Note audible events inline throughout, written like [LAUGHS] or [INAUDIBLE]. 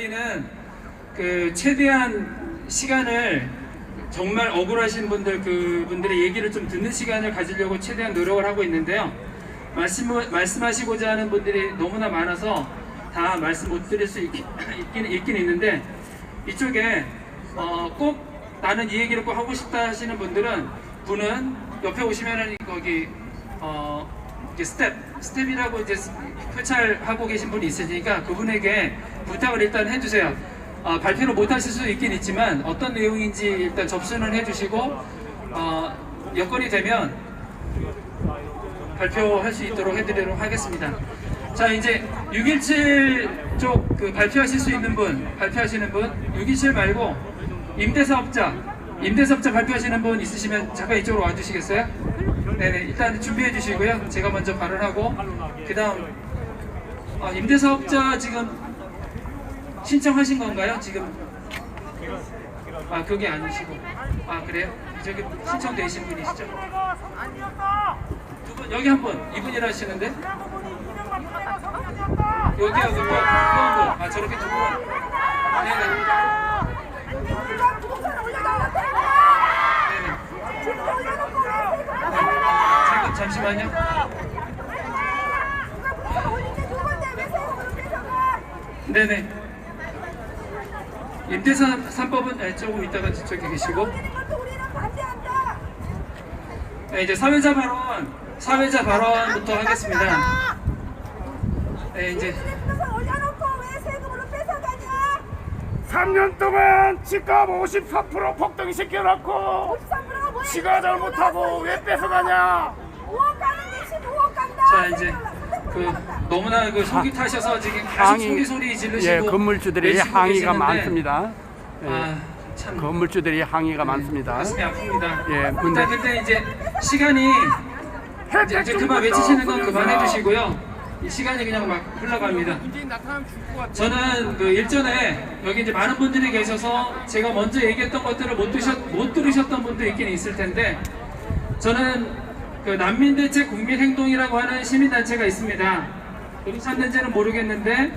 저희는 그 최대한 시간을 정말 억울하신 분들 그 분들의 얘기를 좀 듣는 시간을 가지려고 최대한 노력을 하고 있는데요. 말씀 말씀하시고자 하는 분들이 너무나 많아서 다 말씀 못 드릴 수 있, 있긴 있긴 있는데 이쪽에 어, 꼭 나는 이 얘기를 꼭 하고 싶다 하시는 분들은 분은 옆에 오시면은 거기 어 스텝 스텝이라고 이제 표찰하고 계신 분이 있으니까 그분에게 부탁을 일단 해주세요. 어, 발표를 못 하실 수 있긴 있지만 어떤 내용인지 일단 접수는 해주시고 어, 여건이 되면 발표할 수 있도록 해드리도록 하겠습니다. 자 이제 617 쪽 그 발표하실 수 있는 분 발표하시는 분627 말고 임대사업자 임대사업자 발표하시는 분 있으시면 잠깐 이쪽으로 와주시겠어요? 네네 일단 준비해 주시고요. 제가 먼저 발언하고 그 다음 아, 임대사업자 지금 신청하신 건가요? 지금 아 그게 아니시고 아 그래요? 저기 신청되신 분이시죠? 두 분 여기 한 분 이분이라 하시는데 여기하고 또한 분. 아 저렇게 두 분. 네네. 잠시만요. 네네. 임대사 3법은 네, 조금 이따가 저기 계시고. 네, 이제 사회자 발언, 사회자 발언부터 하겠습니다. 네, 이제 3년 동안 집값 54% 폭등이 시켜놓고 지가 잘못하고 왜 뺏어가냐 자 이제 그 너무나 그 속이 타셔서 지금 계속 항의- 소리 소리 지르시고 예, 건물주들이 외치고 항의가 계시는데 많습니다. 예, 아 참 건물주들이 항의가 많습니다. 가슴이 아픕니다. 예, 근데- 자, 근데 이제 시간이 이제, 이제 그만 외치시는 건 그만해 주시고요. 이 시간이 그냥 막 흘러갑니다. 저는 그 일전에 여기 이제 많은 분들이 계셔서 제가 먼저 얘기했던 것들을 못, 드셨, 못 들으셨던 분도 있긴 있을 텐데 저는 그 난민대책 국민행동이라고 하는 시민단체가 있습니다. 어디 찾는지는 모르겠는데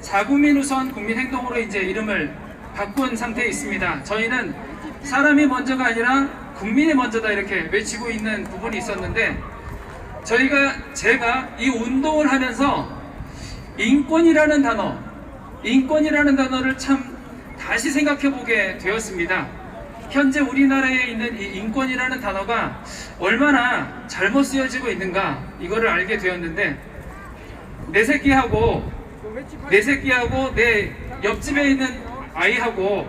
자국민 우선 국민행동으로 이제 이름을 바꾼 상태에 있습니다. 저희는 사람이 먼저가 아니라 국민이 먼저다 이렇게 외치고 있는 부분이 있었는데 저희가 제가 이 운동을 하면서 인권이라는 단어, 인권이라는 단어를 참 다시 생각해 보게 되었습니다. 현재 우리나라에 있는 이 인권이라는 단어가 얼마나 잘못 쓰여지고 있는가 이거를 알게 되었는데 내 새끼하고 내 새끼하고 내 옆집에 있는 아이하고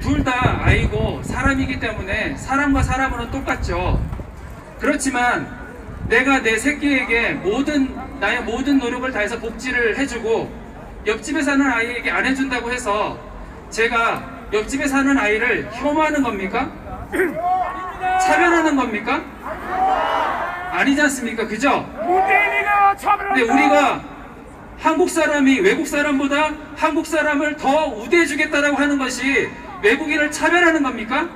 둘 다 아이고 사람이기 때문에 사람과 사람은 똑같죠. 그렇지만 내가 내 새끼에게 모든 나의 모든 노력을 다해서 복지를 해주고 옆집에 사는 아이에게 안 해준다고 해서 제가 옆집에 사는 아이를 혐오하는 겁니까? 차별하는 겁니까? 아니지 않습니까? 그죠? 근데 우리가 한국 사람이 외국 사람보다 한국 사람을 더 우대해주겠다라고 하는 것이 외국인을 차별하는 겁니까?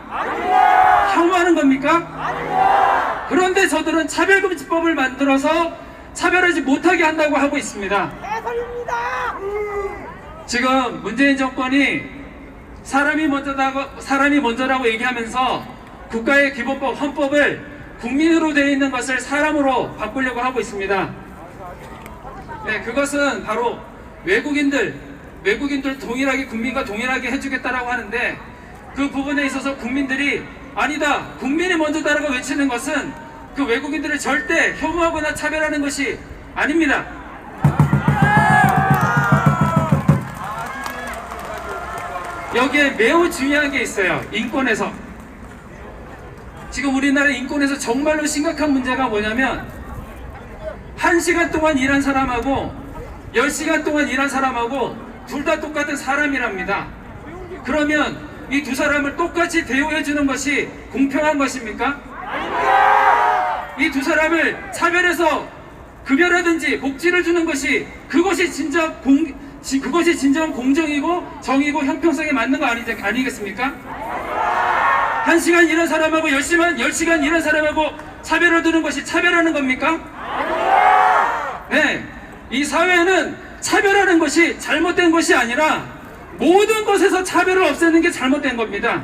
혐오하는 겁니까? 그런데 저들은 차별금지법을 만들어서 차별하지 못하게 한다고 하고 있습니다. 지금 문재인 정권이 사람이 먼저라고 사람이 먼저라고 얘기하면서 국가의 기본법 헌법을 국민으로 되어 있는 것을 사람으로 바꾸려고 하고 있습니다. 네, 그것은 바로 외국인들, 외국인들 동일하게 국민과 동일하게 해주겠다라고 하는데 그 부분에 있어서 국민들이 아니다, 국민이 먼저다라고 외치는 것은 그 외국인들을 절대 혐오하거나 차별하는 것이 아닙니다. 여기에 매우 중요한 게 있어요. 인권에서. 지금 우리나라 인권에서 정말로 심각한 문제가 뭐냐면 1시간 동안 일한 사람하고 10시간 동안 일한 사람하고 둘 다 똑같은 사람이랍니다. 그러면 이 두 사람을 똑같이 대우해 주는 것이 공평한 것입니까? 이 두 사람을 차별해서 급여라든지 복지를 주는 것이 그것이 진짜 공 지- 그것이 진정 공정이고 정의고 형평성에 맞는 거 아니, 아니겠습니까? 한 시간 일한 사람하고 열 시간 열 시간 일한 사람하고 차별을 두는 것이 차별하는 겁니까? 네. 이 사회는 차별하는 것이 잘못된 것이 아니라 모든 것에서 차별을 없애는 게 잘못된 겁니다.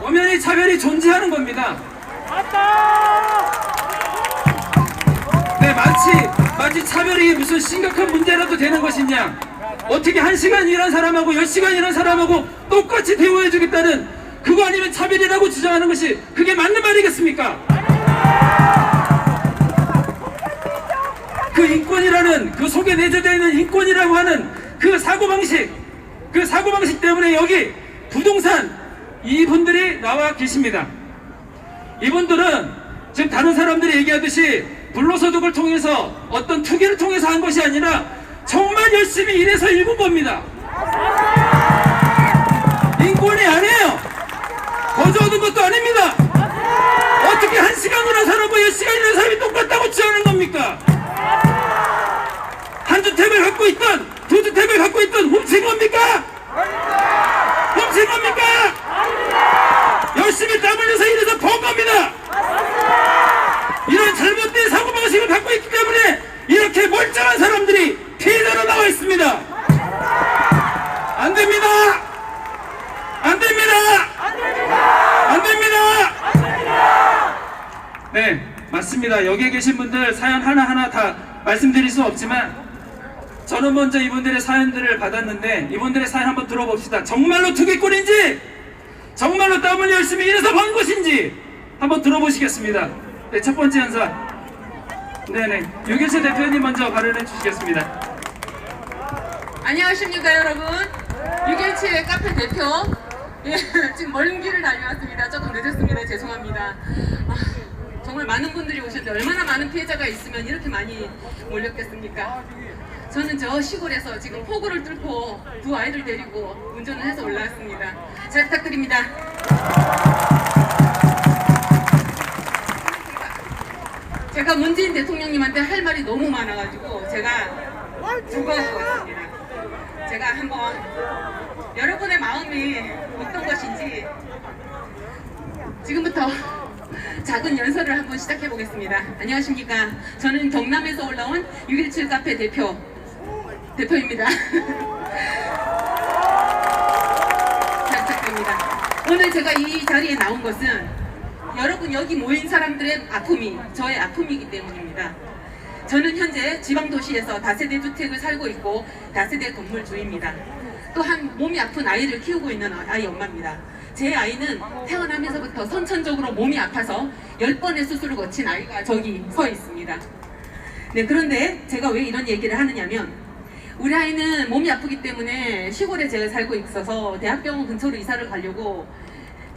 엄연히 차별이 존재하는 겁니다. 네, 마치, 마치 차별이 무슨 심각한 문제라도 되는 것이냐. 어떻게 한 시간 일한 사람하고 열 시간 일한 사람하고 똑같이 대우해 주겠다는 그거 아니면 차별이라고 주장하는 것이 그게 맞는 말이겠습니까? 그 인권이라는 그 속에 내재되어 있는 인권이라고 하는 그 사고방식 그 사고방식 때문에 여기 부동산 이분들이 나와 계십니다. 이분들은 지금 다른 사람들이 얘기하듯이 불로소득을 통해서 어떤 투기를 통해서 한 것이 아니라 정말 열심히 일해서 일군 겁니다. 인권이 아니에요. 거저 얻은 것도 아닙니다. 어떻게 한 시간 일한 사람과 열 시간 일한 사람이 똑같다고 주장하는 겁니까? 한 주택을 갖고 있던 두 주택을 갖고 있던 훔친 겁니까? 훔친 겁니까? 열심히 땀 흘려서 일해서 번 겁니다. 이런 잘못된 사고방식을 갖고 있기 때문에 이렇게 멀쩡한 사람들이 피해자로 나와 있습니다. 안 됩니다. 안 됩니다. 안 됩니다. 네, 맞습니다. 여기에 계신 분들 사연 하나하나 다 말씀드릴 수 없지만 저는 먼저 이분들의 사연들을 받았는데 이분들의 사연 한번 들어봅시다. 정말로 투기꾼인지 정말로 땀을 열심히 일해서 번 것인지 한번 들어보시겠습니다. 네, 첫 번째 현사. 네네. 유길세 대표님 먼저 발언해 주시겠습니다. 안녕하십니까 여러분. 617 카페 대표. 예, [LAUGHS] 지금 먼 길을 다녀왔습니다. 조금 늦었습니다. 죄송합니다. 아, 정말 많은 분들이 오셨는데 얼마나 많은 피해자가 있으면 이렇게 많이 몰렸겠습니까? 저는 저 시골에서 지금 폭우를 뚫고 두 아이들 데리고 운전을 해서 올라왔습니다. 잘 부탁드립니다. 제가 문재인 대통령님한테 할 말이 너무 많아가지고 제가 두고하고 왔습니다. 제가 한번 여러분의 마음이 어떤 것인지 지금부터 작은 연설을 한번 시작해 보겠습니다. 안녕하십니까. 저는 경남에서 올라온 617 카페 대표, 대표입니다. [LAUGHS] 잘 부탁드립니다. 오늘 제가 이 자리에 나온 것은 여러분 여기 모인 사람들의 아픔이 저의 아픔이기 때문입니다. 저는 현재 지방도시에서 다세대 주택을 살고 있고 다세대 건물 주입니다. 또한 몸이 아픈 아이를 키우고 있는 아이 엄마입니다. 제 아이는 태어나면서부터 선천적으로 몸이 아파서 10번의 수술을 거친 아이가 저기 서 있습니다. 네, 그런데 제가 왜 이런 얘기를 하느냐면 우리 아이는 몸이 아프기 때문에 시골에 제가 살고 있어서 대학병원 근처로 이사를 가려고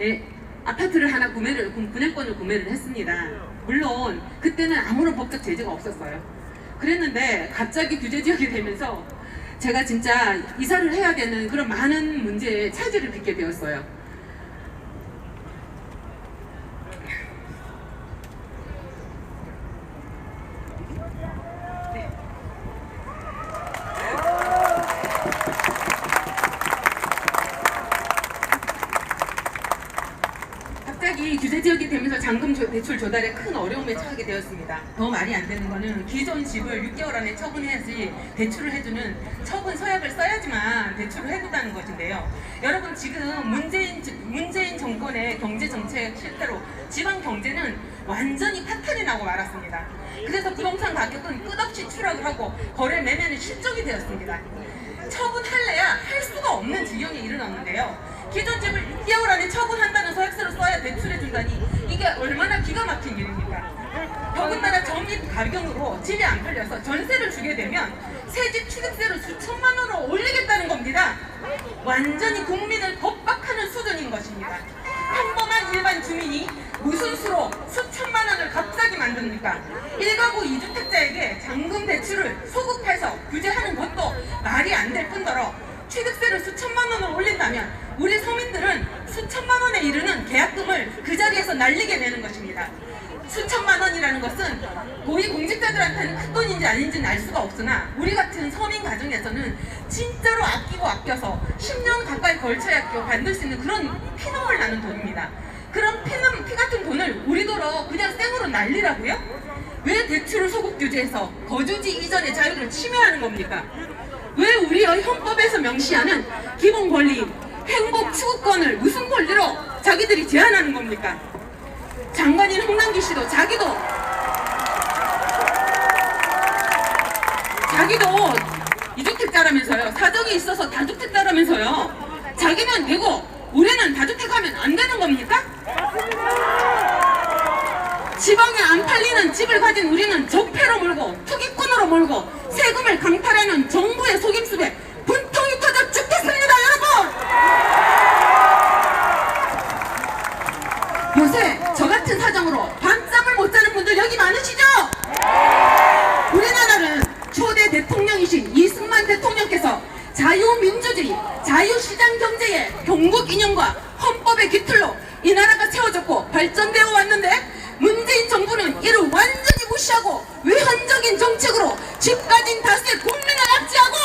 예, 아파트를 하나 구매를 구- 분양권을 구매를 했습니다. 물론 그때는 아무런 법적 제재가 없었어요. 그랬는데 갑자기 규제 지역이 되면서 제가 진짜 이사를 해야 되는 그런 많은 문제에 차질을 빚게 되었어요. 갑자기 규제 지역이 되면서 잔금 조- 대출 조달에 큰 어려움에 처하게 되었습니다. 더 말이 안 되는 거는 기존 집을 6개월 안에 처분해야지 대출을 해주는 처분 서약을 써야지만 대출을 해준다는 것인데요. 여러분 지금 문재인 지- 문재인 정권의 경제 정책 실패로 지방 경제는 완전히 파탄이 나고 말았습니다. 그래서 부동산 가격은 끝없이 추락을 하고 거래 매매는 실적이 되었습니다. 처분할래야 할 수가 없는 지경에 이르렀는데요. 기존 집을 6개월 안에 처분한다는 서약서를 써야 대출해 준다니 이게 얼마나 기가 막힌 일입니까? 더군다나 전입 가격으로 집이 안 팔려서 전세를 주게 되면 새집 취득세를 수천만 원으로 올리겠다는 겁니다. 완전히 국민을 겁박하는 수준인 것입니다. 평범한 일반 주민이 무슨 수로 수천만 원을 값싸게 만듭니까? 1가구 2주택자에게 잔금 대출을 소급해서 규제하는 것도 말이 안 될 뿐더러 취득세를 수천만 원을 올린다면 우리 서민들은 수천만 원에 이르는 계약금을 그 자리에서 날리게 되는 것입니다. 수천만 원이라는 것은 고위 공직자들한테는 큰 돈인지 아닌지는 알 수가 없으나 우리 같은 서민 가정에서는 진짜로 아끼고 아껴서 10년 가까이 걸쳐야 받을 수 있는 그런 피눈물 나는 돈입니다. 그런 피눈, 피 같은 돈을 우리더러 그냥 생으로 날리라고요? 왜 대출을 소급 규제해서 거주지 이전의 자유를 침해하는 겁니까? 왜 우리의 헌법에서 명시하는 기본 권리인 행복 추구권을 무슨 권리로 자기들이 제한하는 겁니까? 장관인 홍남기 씨도 자기도 자기도 이주택자라면서요. 사정이 있어서 다주택자라면서요. 자기는 되고 우리는 다주택하면 안 되는 겁니까? 지방에 안 팔리는 집을 가진 우리는 적폐로 몰고 투기꾼으로 몰고 세금을 강탈하는 정부의 속임수에 같은 사정으로 밤잠을 못 자는 분들 여기 많으시죠? 우리나라는 초대 대통령이신 이승만 대통령께서 자유민주주의, 자유시장 경제의 경국 이념과 헌법의 기틀로 이 나라가 세워졌고 발전되어 왔는데 문재인 정부는 이를 완전히 무시하고 외환적인 정책으로 집 가진 다수의 국민을 압제하고